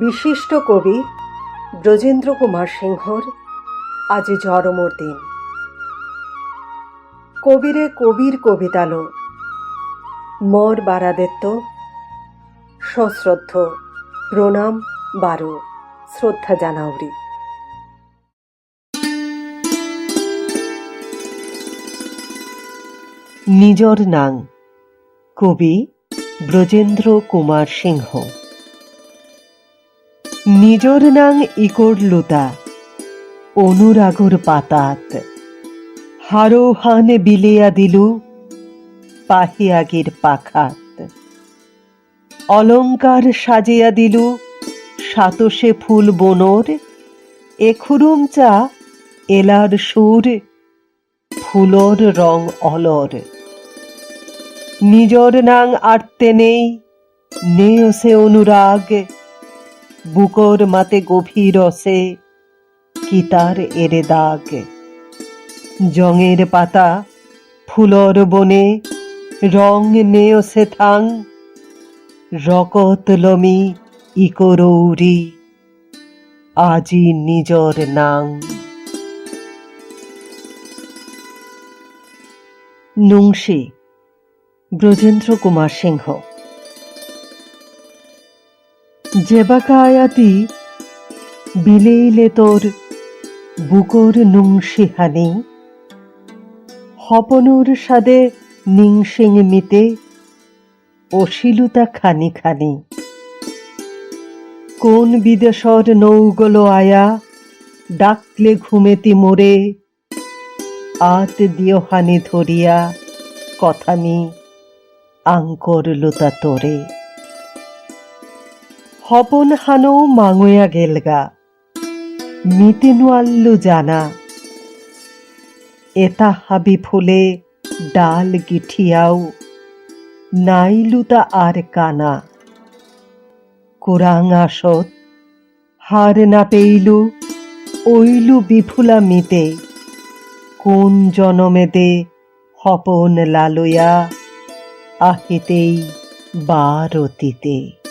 বিশিষ্ট কবি ব্রজেন্দ্র কুমার সিংহর আজ জরমর দিন। কবিরে কবির কবিতালো, মর বারাদেত্য, সশ্রদ্ধ, প্রণাম বারো, শ্রদ্ধা জানাউরি। নিজর নাং, কবি ব্রজেন্দ্র কুমার সিংহ। নিজর নাং ইকর লুতা, অনুরাগর পাতাত। হারো হান বিলিয়া দিলু, পাহিয়াগির পাখাত। অলঙ্কার সাজিয়া দিলু সাতসে ফুল বনর এখুরুম চা এলার সুর, ফুলর রং অলর। নিজর নাং আটতে নেই নেও সে অনুরাগ বুকর মাতে গভীর রসে কিতার এরে দাগ? জঙের পাতা ফুলর বনে রং নেও সে থাং, রকত লমি ইকরৌরি আজি নিজর নাং। নুংশি ব্রজেন্দ্র কুমার সিংহ। জেবাকায়াতি বিলেইলে তোর বুকর নুংশিহানি হপনুর সাদে নিংসিং মিতে অশিলুতা খানি খানি। কোন বিদেশর নৌগলো আয়া, ডাকলে ঘুমেতি মোরে, আত দিও হানি ধরিয়া কথানি আঙ্কর লুতা তোরে। হপন হানো মাঙয়া গেলগা। মিতেনু আল্লু জানা। এটা হাবি ফুলে ডাল গিঠিয়াও। নাইলুতা আর কানা। কুরাং আসত, হার না পেইলু, ওইলু বিফুলা মিতে। কোন জনমেদে হপন লালুয়া, আহিতেই বারতিতে